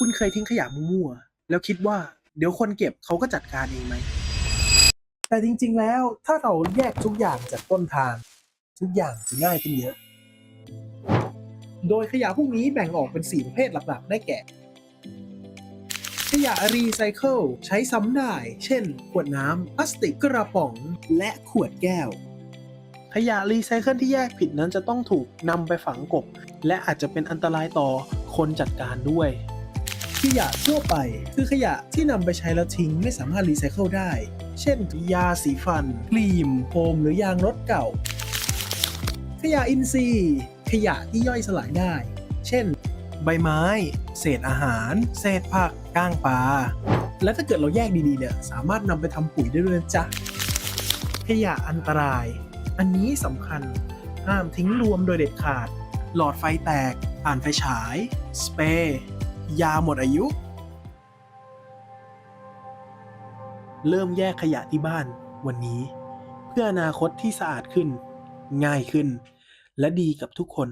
คุณเคยทิ้งขยะมั่วๆแล้วคิดว่าเดี๋ยวคนเก็บเขาก็จัดการเองไหม แต่จริงๆแล้วถ้าเราแยกทุกอย่างจากต้นทาง ทุกอย่างจะง่ายขึ้นเยอะ โดยขยะพวกนี้แบ่งออกเป็น 4 ประเภทหลักๆ ได้แก่ ขยะรีไซเคิลใช้ซ้ำได้ เช่น ขวดน้ำพลาสติกกระป๋อง และขวดแก้ว ขยะรีไซเคิลที่แยกผิดนั้นจะต้องถูกนำไปฝังกบ และอาจจะเป็นอันตรายต่อคนจัดการด้วย ขยะทั่วไป คือขยะที่นำไปใช้แล้วทิ้งไม่สามารถรีไซเคิลได้ เช่น ยาสีฟัน ครีมโฟมหรือยางรถเก่า ขยะอินทรีย์ ขยะที่ย่อยสลายได้ เช่น ใบไม้ เศษอาหาร เศษผักก้างปลาและถ้าเกิดเราแยกดีๆเนี่ยสามารถนำไปทำปุ๋ยได้ด้วยนะจ๊ะขยะอันตราย อันนี้สำคัญห้ามทิ้งรวมโดยเด็ดขาด หลอดไฟแตก อ่านไฟฉาย สเปรย์ ยาหมดอายุ เริ่มแยกขยะที่บ้านวันนี้ เพื่ออนาคตที่สะอาดขึ้น ง่ายขึ้น และดีกับทุกคน